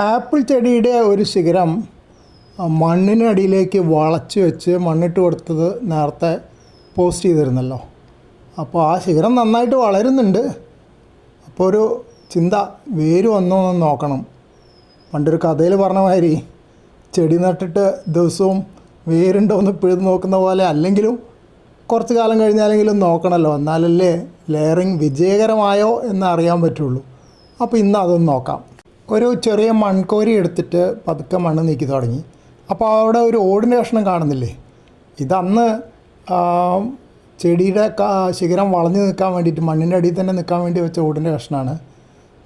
Apple ചെടിയുടെ ഒരു ശിഖരം മണ്ണിനടിയിലേക്ക് വളച്ച് വെച്ച് മണ്ണിട്ട് കൊടുത്തത് നേരത്തെ പോസ്റ്റ് ചെയ്തിരുന്നല്ലോ. അപ്പോൾ ആ ശിഖരം നന്നായിട്ട് വളരുന്നുണ്ട്. അപ്പോൾ ഒരു ചിന്ത വേര് വന്നോ എന്ന് നോക്കണം. പണ്ടൊരു കഥയിൽ പറഞ്ഞ മാതിരി ചെടി നട്ടിട്ട് ദിവസവും വേരുണ്ടോ എന്ന് പിഴുത് നോക്കുന്ന പോലെ അല്ലെങ്കിലും കുറച്ച് കാലം കഴിഞ്ഞാലെങ്കിലും നോക്കണമല്ലോ എന്നാലല്ലേ ലെയറിങ് വിജയകരമായോ എന്ന് അറിയാൻ പറ്റുള്ളൂ. അപ്പോൾ ഇന്ന് അതൊന്ന് നോക്കാം. ഒരു ചെറിയ മൺകോരി എടുത്തിട്ട് പതുക്കെ മണ്ണ് നീക്കി തുടങ്ങി. അപ്പോൾ അവിടെ ഒരു ഓടിന്റെ കഷ്ണം കാണുന്നില്ലേ? ഇതന്ന് ചെടിയുടെ ശിഖരം വളഞ്ഞു നിൽക്കാൻ വേണ്ടിയിട്ട് മണ്ണിന്റെ അടിയിൽ തന്നെ നിൽക്കാൻ വേണ്ടി വെച്ച ഓടിന്റെ കഷ്ണമാണ്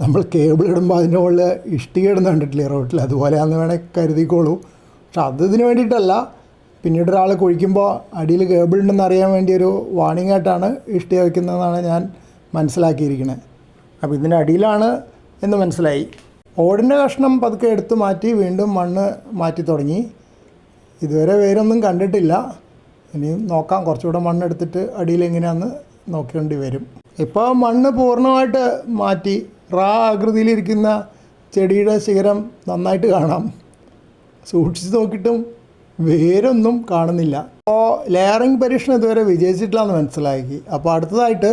നമ്മൾ കേബിൾ ഇടുമ്പോൾ അതിന്റെ മുകളിൽ ഇഷ്ടിക ഇടുന്ന കണ്ടിട്ടില്ലേ റോട്ടിൽ? അതുപോലെയാണെന്ന് വേണേൽ കരുതിക്കോളൂ. പക്ഷെ അത് ഇതിന് വേണ്ടിയിട്ടല്ല. പിന്നീട് ഒരാൾ കുഴിക്കുമ്പോൾ അടിയിൽ കേബിൾ ഉണ്ടെന്ന് അറിയാൻ വേണ്ടി ഒരു വാണിംഗ് ആയിട്ടാണ് ഇഷ്ടിക വയ്ക്കുന്നതെന്നാണ് ഞാൻ മനസ്സിലാക്കിയിരിക്കുന്നത് അപ്പോൾ ഇതിന്റെ അടിയിലാണ് എന്ന് മനസ്സിലായി. ഓടിന്റെ കഷ്ണം പതുക്കെ എടുത്ത് മാറ്റി വീണ്ടും മണ്ണ് മാറ്റി തുടങ്ങി. ഇതുവരെ വേരൊന്നും കണ്ടിട്ടില്ല. ഇനിയും നോക്കാം. കുറച്ചുകൂടെ മണ്ണെടുത്തിട്ട് അടിയിൽ എങ്ങനെയാണെന്ന് നോക്കേണ്ടി വരും. ഇപ്പോൾ മണ്ണ് പൂർണമായിട്ട് മാറ്റി റാ ആകൃതിയിലിരിക്കുന്ന ചെടിയുടെ ശിഖരം നന്നായിട്ട് കാണാം. സൂക്ഷിച്ച് നോക്കിയിട്ടും വേരൊന്നും കാണുന്നില്ല. അപ്പോൾ ലെയറിംഗ് പരീക്ഷണം ഇതുവരെ വിജയിച്ചിട്ടില്ല എന്ന് മനസ്സിലാക്കി അപ്പോൾ അടുത്തതായിട്ട്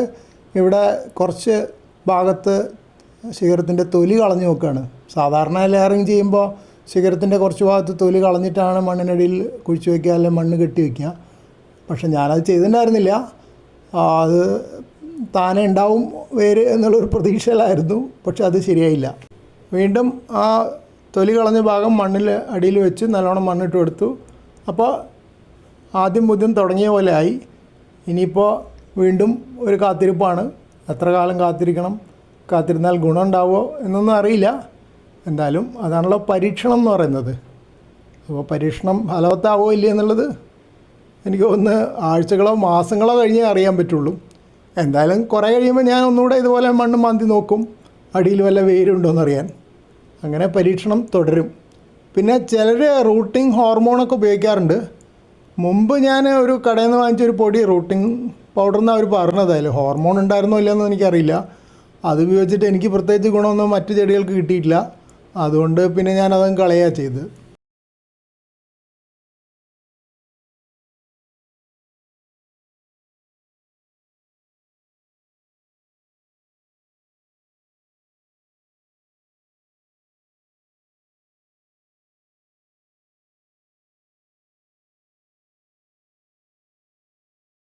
ഇവിടെ കുറച്ച് ഭാഗത്ത് ശിഖരത്തിന്റെ തൊലി കളഞ്ഞു നോക്കുകയാണ് സാധാരണ ലെയറിങ് ചെയ്യുമ്പോൾ ശിഖരത്തിന്റെ കുറച്ച് ഭാഗത്ത് തൊലി കളഞ്ഞിട്ടാണ് മണ്ണിനടിയിൽ കുഴിച്ചു വയ്ക്കുക അല്ലെങ്കിൽ മണ്ണ് കെട്ടി വയ്ക്കുക പക്ഷെ ഞാനത് ചെയ്തിട്ടുണ്ടായിരുന്നില്ല. അത് താനെ ഉണ്ടാവും വേര് എന്നുള്ളൊരു പ്രതീക്ഷയിലായിരുന്നു. പക്ഷെ അത് ശരിയായില്ല. വീണ്ടും ആ തൊലി കളഞ്ഞ ഭാഗം മണ്ണിൽ അടിയിൽ വെച്ച് നല്ലോണം മണ്ണിട്ട് കൊടുത്തു. അപ്പോൾ ആദ്യം ബുദ്ധിം തുടങ്ങിയ പോലെ ആയി. ഇനിയിപ്പോൾ വീണ്ടും ഒരു കാത്തിരിപ്പാണ്. എത്ര കാലം കാത്തിരിക്കണം? കാത്തിരുന്നാൽ ഗുണമുണ്ടാവുമോ എന്നൊന്നും അറിയില്ല. എന്തായാലും അതാണല്ലോ പരീക്ഷണം എന്ന് പറയുന്നത്. അപ്പോൾ പരീക്ഷണം ഫലവത്താവോ ഇല്ലേ എന്നുള്ളത് എനിക്ക് ഒന്ന് ആഴ്ചകളോ മാസങ്ങളോ കഴിഞ്ഞേ അറിയാൻ പറ്റുള്ളൂ. എന്തായാലും കുറേ കഴിയുമ്പോൾ ഞാൻ ഒന്നുകൂടെ ഇതുപോലെ മണ്ണ് മാന്തി നോക്കും. അടിയിൽ വല്ല വേരുണ്ടോ എന്നറിയാൻ. അങ്ങനെ പരീക്ഷണം തുടരും. പിന്നെ ചിലർ റൂട്ടിംഗ് ഹോർമോണൊക്കെ ഉപയോഗിക്കാറുണ്ട്. മുമ്പ് ഞാൻ ഒരു കടയിൽ നിന്ന് വാങ്ങിച്ചൊരു പൊടി റൂട്ടിംഗ് പൗഡർ എന്നാണ് അവർ പറഞ്ഞതായാലും ഹോർമോൺ ഉണ്ടായിരുന്നോ ഇല്ലയെന്ന് എനിക്കറിയില്ല. അത് ഉപയോഗിച്ചിട്ട് എനിക്ക് പ്രത്യേകിച്ച് ഗുണമൊന്നും മറ്റു ചെടികൾക്ക് കിട്ടിയിട്ടില്ല. അതുകൊണ്ട് പിന്നെ ഞാൻ അതങ്ങ് കളയുക ചെയ്ത്.